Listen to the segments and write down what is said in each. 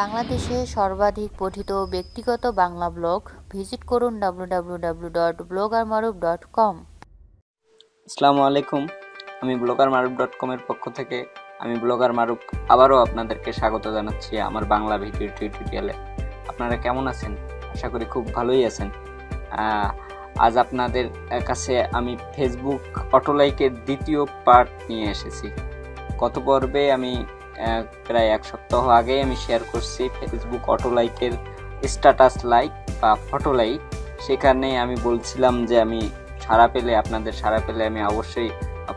বাংলাদেশে সর্বাধিক পঠিত ব্যক্তিগত বাংলা ব্লগ, ভিজিট করুন www.bloggermarup.com আসসালামু আলাইকুম, আমি ব্লগার মারুফ ডট কমের পক্ষ থেকে আমি ব্লগার মারুফ আবারও আপনাদেরকে স্বাগত জানাচ্ছি আমার বাংলা ভিডিও টিউটোরিয়ালে আপনারা কেমন আছেন? আশা করি খুব ভালোই আছেন। আজ আপনাদের কাছে আমি ফেসবুক অটোলাইকের দ্বিতীয় পার্ট নিয়ে এসেছি। গত পর্বে আমি প্রায় এক সপ্তাহ আগেই আমি শেয়ার করছি ফেসবুক অটো লাইকের স্ট্যাটাস লাইক বা ফটো লাইক সেখানে আমি বলছিলাম যে আমি সাড়া পেলে, আপনাদের সাড়া পেলে আমি অবশ্যই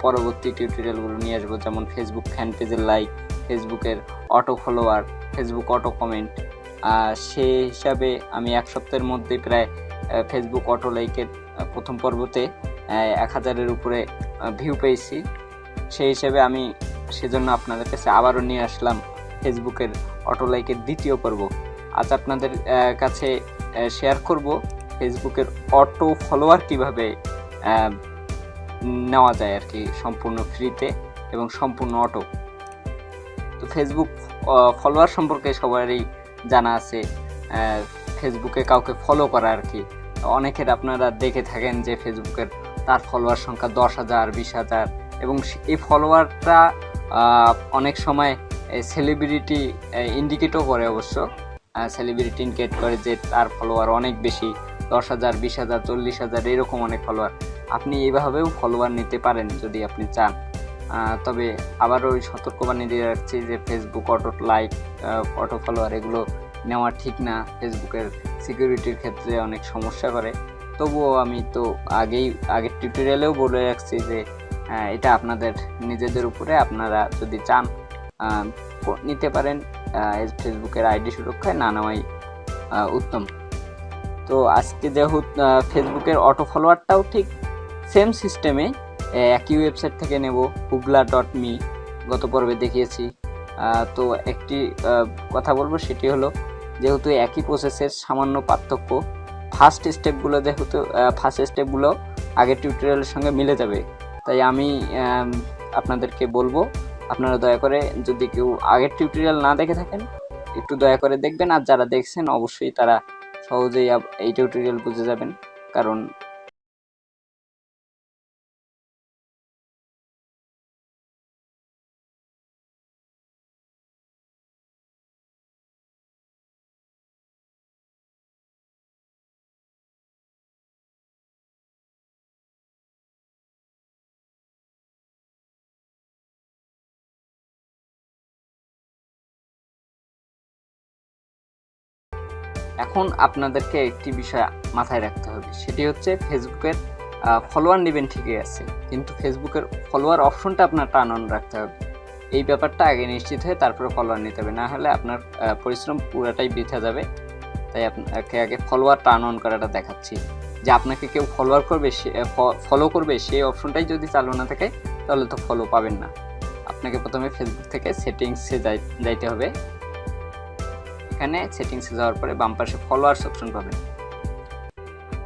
পরবর্তী টিউটোরিয়ালগুলো নিয়ে আসব, যেমন ফেসবুক ফ্যান পেজের লাইক ফেসবুকের auto follower Facebook auto comment সেই হিসাবে আমি এক সপ্তাহের মধ্যে প্রায় ফেসবুক অটো লাইকের প্রথম পর্বতে এক হাজারের উপরে ভিউ পেয়েছি। সেই হিসেবে আমি সেজন্য আপনাদের কাছে আবারও নিয়ে আসলাম ফেসবুকের অটো লাইকের দ্বিতীয় পর্ব। আজ আপনাদের কাছে শেয়ার করব ফেসবুকের অটো ফলোয়ার কীভাবে নেওয়া যায় আর কি সম্পূর্ণ ফ্রিতে এবং সম্পূর্ণ অটো। তো ফেসবুক ফলোয়ার সম্পর্কে সবারই জানা আছে ফেসবুকে কাউকে ফলো করা আর কি। অনেকের আপনারা দেখে থাকেন যে ফেসবুকের তার ফলোয়ার সংখ্যা দশ হাজার, বিশ হাজার এবং এই ফলোয়ারটা অনেক সময় সেলিব্রিটি ইন্ডিকেটও করে অবশ্য। সেলিব্রিটি ইন্ডিকেট করে যে তার ফলোয়ার অনেক বেশি, দশ হাজার, বিশ হাজার, চল্লিশ হাজার, এরকম অনেক ফলোয়ার আপনি এইভাবেও ফলোয়ার নিতে পারেন যদি আপনি চান। তবে আবার ওই সতর্কবাণী দিয়ে রাখছি যে Facebook auto like auto follower এগুলো নেওয়া ঠিক না। ফেসবুকের সিকিউরিটির ক্ষেত্রে অনেক সমস্যা করে। তবুও আমি তো আগেই, আগের টিউটোরিয়ালেও বলে রাখছি যে এটা আপনাদের নিজেদের উপরে আপনারা যদি চান নিতে পারেন ফেসবুকের আইডি সুরক্ষায় না নেওয়াই উত্তম। তো আজকে যেহেতু ফেসবুকের অটো ফলোয়ারটাও ঠিক সেম সিস্টেমে একই ওয়েবসাইট থেকে নেব, হুবলা ডট মি, গত পর্বে দেখিয়েছি। তো একটি কথা বলব, সেটি হলো যেহেতু একই প্রসেসের সামান্য পার্থক্য ফার্স্ট স্টেপগুলো যেহেতু ফার্স্ট স্টেপগুলো আগের টিউটোরিয়ালের সঙ্গে মিলে যাবে। তাই আমি আপনাদেরকে বলব, আপনারা দয়া করে যদি কেউ আগের টিউটোরিয়াল না দেখে থাকেন, একটু দয়া করে দেখবেন। আর যারা দেখছেন, অবশ্যই তারা সহজেই এই টিউটোরিয়াল বুঝে যাবেন। কারণ এখন আপনাদেরকে একটি বিষয় মাথায় রাখতে হবে। সেটি হচ্ছে ফেসবুকের ফলোয়ার নেবেন ঠিকই আছে, কিন্তু ফেসবুকের ফলোয়ার অপশনটা আপনার টার্ন অন রাখতে হবে। এই ব্যাপারটা আগে নিশ্চিত হয়ে তারপরে ফলোয়ার নিতে হবে। না হলে আপনার পরিশ্রম পুরোটাই বৃথা যাবে। তাই আপনাকে আগে ফলোয়ার টার্ন অন করাটা দেখাচ্ছি। যে আপনাকে কেউ ফলোয়ার করবে, সে ফলো করবে, সেই অপশনটাই যদি চালু না থাকে, তাহলে তো ফলো পাবেন না। আপনাকে প্রথমে ফেসবুক থেকে সেটিংসে যাইতে হবে। এখানে সেটিংসে যাওয়ার পরে বাম পাশে ফলোয়ার্স অপশন পাবেন।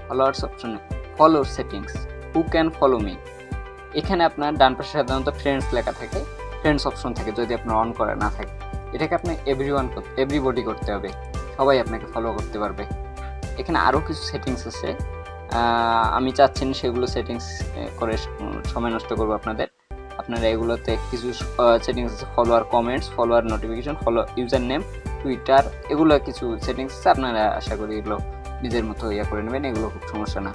ফলোয়ার্স অপশনে follow settings who can follow me এখানে আপনার ডান পাশে সাধারণত ফ্রেন্ডস লেখা থাকে ফ্রেন্ডস অপশন থাকে যদি আপনার অন করা না থাকে। এটাকে আপনি এভরি ওয়ান এভরিবডি করতে হবে, সবাই আপনাকে ফলো করতে পারবে। এখানে আরও কিছু সেটিংস আছে আমি চাচ্ছি না সেগুলো সেটিংস করে সময় নষ্ট করব আপনাদের। আপনারা এগুলোতে কিছু সেটিংস আছে follower comments follower notification follow username Twitter এগুলো কিছু সেটিংস আছে, আপনারা আশা করি এগুলো নিজের মতো ইয়ে করে নেবেন, এগুলো খুব সমস্যা না।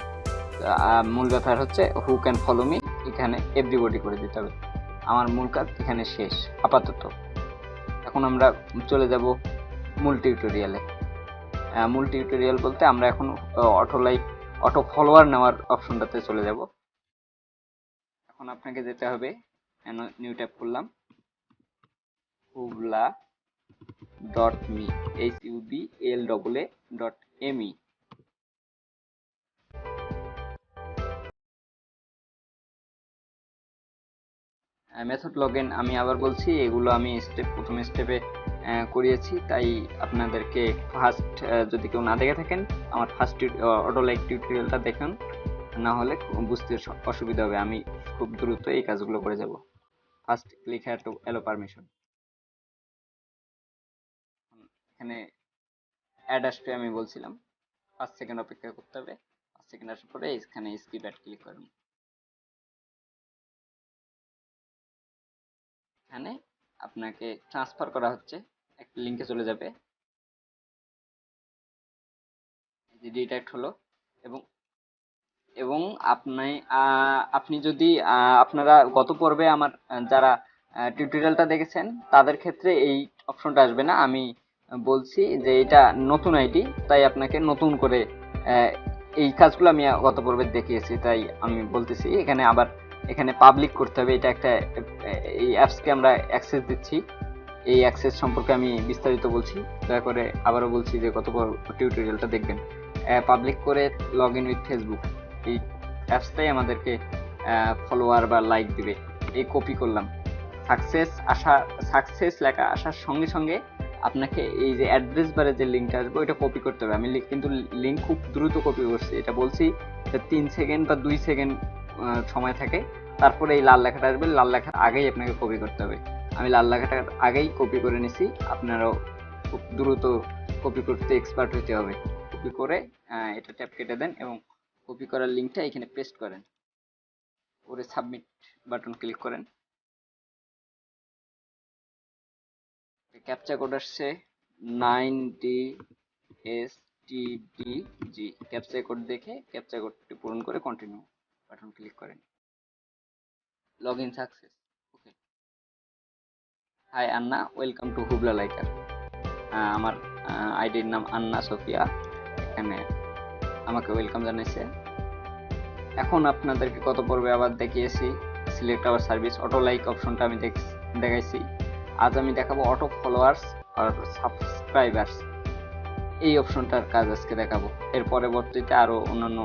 মূল ব্যাপার হচ্ছে হু ক্যান ফলো মি এখানে এভরিবডি করে দিতে হবে। আমার মূল কাজ এখানে শেষ, আপাতত। এখন আমরা চলে যাব মূল টিউটোরিয়ালে মূল টিউটোরিয়াল বলতে আমরা এখন অটো লাইক অটো ফলোয়ার নেওয়ার অপশনটাতে চলে যাব। এখন আপনাকে যেতে হবে নিউ ট্যাব করলাম Hublaa. Dot me H U B L double A dot M E method login আমি আবার বলছি, এগুলো আমি স্টেপ প্রথম স্টেপে করিয়েছি, তাই আপনাদেরকে ফার্স্ট যদি কেউ না দেখে থাকেন, আমার ফার্স্ট অটো লাইক টিউটোরিয়ালটা দেখুন, না হলে বুঝতে অসুবিধা হবে, আমি খুব দ্রুত এই কাজগুলো করে যাব। First click had allow permission এখানে অ্যাড আসবে আমি বলছিলাম। পাঁচ সেকেন্ড অপেক্ষা করতে হবে। পাঁচ সেকেন্ড আসার পরে এখানে স্কিপ অ্যাড ক্লিক করুন। এখানে আপনাকে ট্রান্সফার করা হচ্ছে। একটা লিঙ্কে চলে যাবে। যে ডিটেক্ট হলো এবং এবং আপনি আপনি যদি আপনারা গত পর্বে আমার যারা টিউটোরিয়ালটা দেখেছেন, তাদের ক্ষেত্রে এই অপশনটা আসবে না। আমি বলছি যে এটা নতুন আইডি, তাই আপনাকে নতুন করে এই কাজগুলো আমি গত পর্বে দেখিয়েছি, তাই আমি বলতেছি এখানে আবার এখানে পাবলিক করতে হবে। এটা একটা এই অ্যাপসকে আমরা অ্যাক্সেস দিচ্ছি। এই অ্যাক্সেস সম্পর্কে আমি বিস্তারিত বলছি। দয়া করে আবারও বলছি যে গত টিউটোরিয়ালটা দেখবেন। পাবলিক করে লগ ইন উইথ ফেসবুক এই অ্যাপসটাই আমাদেরকে ফলোয়ার বা লাইক দিবে। এই কপি করলাম। সাকসেস আসা সাকসেস লেখা আসার সঙ্গে সঙ্গে আপনাকে এই যে অ্যাড্রেস বারে যে লিঙ্কটা আসবে, ওইটা কপি করতে হবে। আমি কিন্তু লিঙ্ক খুব দ্রুত কপি করছি। এটা বলছি তিন সেকেন্ড বা দুই সেকেন্ড সময় থাকে। তারপরে এই লাল লেখাটা আসবে। লাল লেখার আগেই আপনাকে কপি করতে হবে। আমি লাল লেখাটার আগেই কপি করে নিছি। আপনারাও খুব দ্রুত কপি করতে এক্সপার্ট হতে হবে। কপি করে এটা ট্যাপ কেটে দেন এবং কপি করার লিঙ্কটা এখানে পেস্ট করেন। করে সাবমিট বাটন ক্লিক করেন। ক্যাপচা কোড আসছে nine D S T D G captcha code দেখে ক্যাপচা কোডটি পূরণ করে কন্টিনিউ বাটন ক্লিক করেন। Log in success okay hi Anna welcome to Hublaa liker আমার আইডির নাম আন্না সোফিয়া এখানে আমাকে ওয়েলকাম জানিয়েছে এখন আপনাদেরকে কত পর্বে আবার দেখিয়েছি। Select our service auto like অপশনটা আমি দেখ- দেখাইছি। আজ আমি দেখাবো অটো ফলোয়ার্স আর সাবস্ক্রাইবার্স এই অপশনটার কাজ আজকে দেখাবো। এর পরবর্তীতে আরও অন্যান্য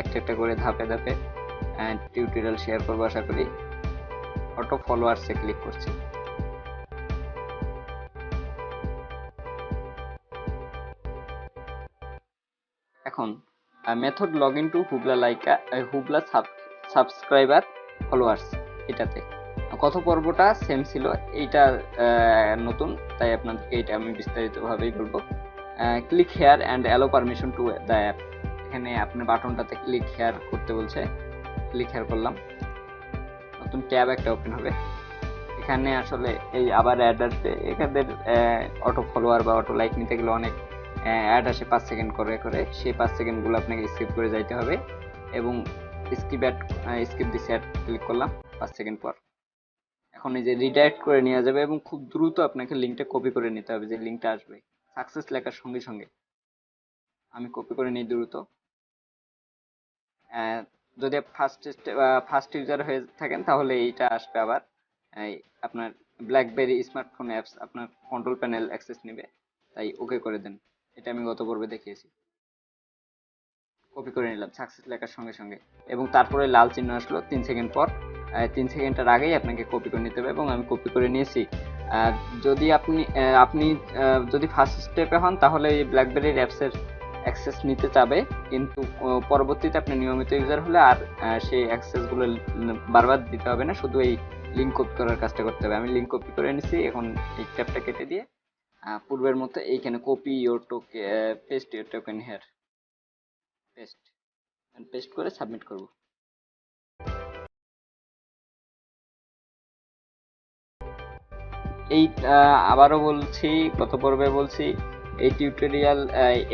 একটা একটা করে ধাপে ধাপে টিউটোরিয়াল শেয়ার করব আশা করি। অটো ফলোয়ার্সে ক্লিক করছি। এখন method log in to Hublaa liker Hublaa subscriber followers এটাতে। কত পর্বটা সেম ছিল, এইটা নতুন, তাই আপনাদেরকে এটা আমি বিস্তারিতভাবেই বলব। Click here and allow permission to the app এখানে আপনি বাটনটাতে ক্লিক হেয়ার করতে বলছে ক্লিক হেয়ার করলাম। নতুন ট্যাব একটা ওপেন হবে। এখানে আসলে এই আবার অ্যাড আসবে এখানের অটো ফলোয়ার বা অটো লাইক নিতে গেলে অনেক অ্যাড আসে পাঁচ সেকেন্ড করে করে। সেই পাঁচ সেকেন্ডগুলো আপনাকে স্কিপ করে যাইতে হবে। এবং skip ad skip this ad click করলাম, পাঁচ সেকেন্ড পর। এখন এই যে রিডাইরেক্ট করে নেওয়া যাবে এবং খুব দ্রুত আপনাকে লিঙ্কটা কপি করে নিতে হবে, যে লিঙ্কটা আসবে। সাকসেস লেখার সঙ্গে সঙ্গে। আমি কপি করে নিই দ্রুত। যদি ফার্স্ট ফার্স্ট ইউজার হয়ে থাকেন, তাহলে এইটা আসবে আবার। আপনার ব্ল্যাকবেরি স্মার্টফোন অ্যাপস আপনার কন্ট্রোল প্যানেল অ্যাক্সেস নেবে। তাই ওকে করে দেন। এটা আমি গত পর্বে দেখিয়েছি। কপি করে নিলাম সাকসেস লেখার সঙ্গে সঙ্গে। এবং তারপরে লাল চিহ্ন আসলো তিন সেকেন্ড পর। তিন সেকেন্ডের আগেই আপনাকে কপি করে নিতে হবে এবং আমি কপি করে নিয়েছি। যদি আপনি আপনি যদি ফার্স্ট স্টেপে হন, তাহলে এই ব্ল্যাকবেরির অ্যাপসের অ্যাক্সেস নিতে চাবে। কিন্তু পরবর্তীতে আপনি নিয়মিত ইউজার হলে আর সেই অ্যাক্সেসগুলো বারবার দিতে হবে না। শুধু এই লিঙ্ক কপি করার কাজটা করতে হবে। আমি লিঙ্ক কপি করে নিছি। এখন এই ট্যাবটা কেটে দিয়ে পূর্বের মতো এইখানে copy your token paste your token here paste paste করে সাবমিট করব। এই আবারও বলছি গত পর্বে বলছি, এই টিউটোরিয়াল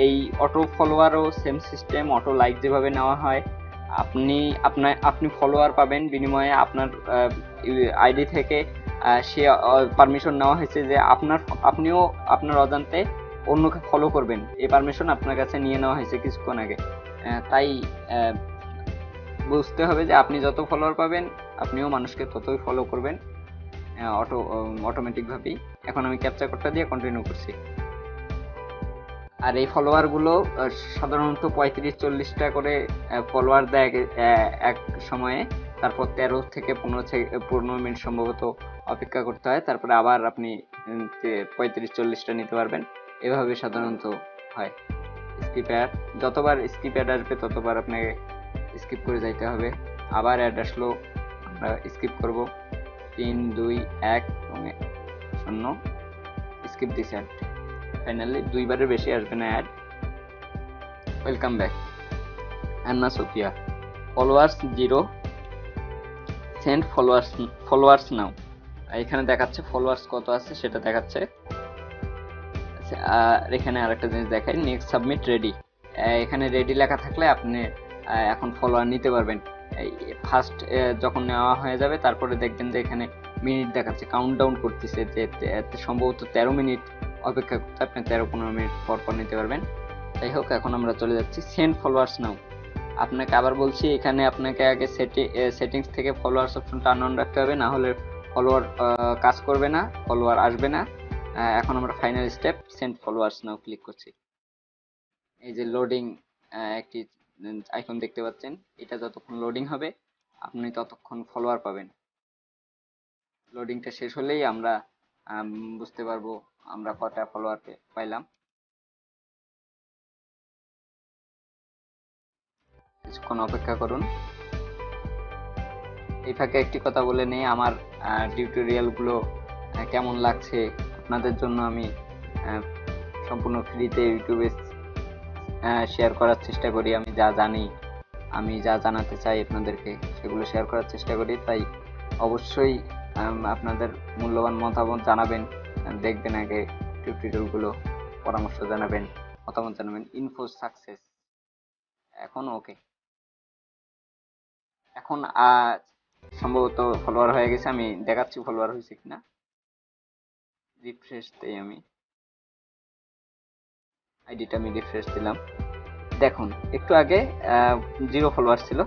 এই অটো ফলোয়ারও সেম সিস্টেম অটো লাইক যেভাবে নেওয়া হয়, আপনি আপনার আপনি ফলোয়ার পাবেন। বিনিময়ে আপনার আইডি থেকে সে পারমিশন নেওয়া হয়েছে যে আপনার, আপনিও আপনার অজান্তে অন্যকে ফলো করবেন। এই পারমিশন আপনার কাছে নিয়ে নেওয়া হয়েছে কিছুক্ষণ আগে। তাই বুঝতে হবে যে আপনি যত ফলোয়ার পাবেন, আপনিও মানুষকে ততই ফলো করবেন। অটো অটোমেটিকভাবেই এখন আমি ক্যাপচার কোডটা দিয়ে কন্টিনিউ করছি। আর এই ফলোয়ারগুলো সাধারণত পঁয়ত্রিশ চল্লিশটা করে ফলোয়ার দেয় এক- সময়ে। তারপর তেরো থেকে পনেরো পনেরো মিনিট সম্ভবত অপেক্ষা করতে হয়। তারপরে আবার আপনি পঁয়ত্রিশ চল্লিশটা নিতে পারবেন। এভাবে সাধারণত হয়। স্কিপ অ্যাড যতবার স্কিপ অ্যাড আসবে, ততবার আপনাকে স্কিপ করে যাইতে হবে। আবার অ্যাড আসলো, আমরা স্কিপ করব। তিন দুই এক শূন্য। স্কিপ দিস অ্যাড ফাইনালি দুইবারের বেশি আসবে না add welcome back Anna Sophia. Followers zero send followers followers now এখানে দেখাচ্ছে ফলোয়ার্স কত আছে সেটা দেখাচ্ছে। আচ্ছা, আর এখানে আরেকটা জিনিস দেখাই। নেক্সট সাবমিট রেডি এখানে রেডি লেখা থাকলে আপনি এখন ফলোয়ার নিতে পারবেন। ফার্স্ট যখন নেওয়া হয়ে যাবে, তারপরে দেখবেন যে এখানে মিনিট দেখাচ্ছে কাউন্ট ডাউন করতেছে যে সম্ভবত তেরো মিনিট অপেক্ষা করতে আপনি তেরো পনেরো মিনিট পর পর নিতে পারবেন। যাই হোক, এখন আমরা চলে যাচ্ছি সেন্ড ফলোয়ার্স নাও আপনাকে আবার বলছি, এখানে আপনাকে আগে সেটি সেটিংস থেকে ফলোয়ার্স অপশন টার্ন অন রাখতে হবে, না হলে ফলোয়ার কাজ করবে না ফলোয়ার আসবে না। এখন আমরা final step send followers now click করছি। এই যে লোডিং একটি আইকন দেখতে পাচ্ছেন এটা যতক্ষণ লোডিং হবে আপনি ততক্ষণ ফলোয়ার পাবেন। লোডিংটা শেষ হলেই আমরা আম, বুঝতে পারব আমরা কটা ফলোয়ার পাইলাম। কিছুক্ষণ অপেক্ষা করুন। এই ফাঁকে একটি কথা বলে নেই আমার টিউটোরিয়ালগুলো কেমন লাগছে আপনাদের জন্য আমি সম্পূর্ণ ফ্রিতে ইউটিউবে শেয়ার করার চেষ্টা করি, আমি যা জানি, আমি যা জানাতে চাই আপনাদেরকে, সেগুলো শেয়ার করার চেষ্টা করি। তাই অবশ্যই আপনাদের মূল্যবান মতামত জানাবেন, দেখবেন আগে টিউটোরিয়ালগুলো পরামর্শ জানাবেন, মতামত জানাবেন ইনফো সাকসেস এখন ওকে এখন সম্ভবত ফলোয়ার হয়ে গেছে, আমি দেখাচ্ছি ফলোয়ার হয়েছে কিনা। রিফ্রেশ দেই আমি। আইডিটা আমি রিফ্রেশ দিলাম। দেখুন, একটু আগে জিরো ফলোয়ার ছিল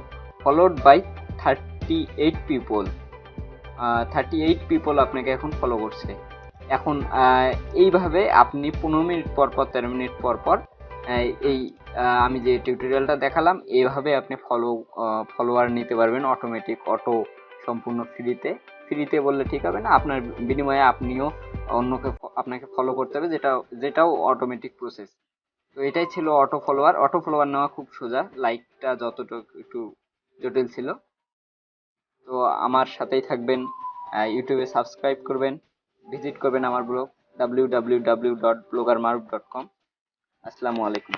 followed by thirty eight people thirty eight people আপনাকে এখন ফলো করছে। এখন এইভাবে আপনি পনেরো মিনিট পর পর, তেরো মিনিট পর পর এই আমি যে টিউটোরিয়ালটা দেখালাম, এইভাবে আপনি ফলো ফলোয়ার নিতে পারবেন অটোমেটিক অটো সম্পূর্ণ ফ্রিতে ফ্রিতে বললে ঠিক হবে না, আপনার বিনিময়ে আপনিও অন্যকে, আপনাকে ফলো করতে হবে, যেটা, যেটাও অটোমেটিক প্রসেস তো এটাই ছিল অটো ফলোয়ার অটো ফলোয়ার নেওয়া খুব সোজা। লাইকটা যতটুকু একটু জটিল ছিল। তো আমার সাথেই থাকবেন ইউটিউবে সাবস্ক্রাইব করবেন ভিজিট করবেন আমার blog W W W dot blogger Maruf dot com আসসালামু আলাইকুম।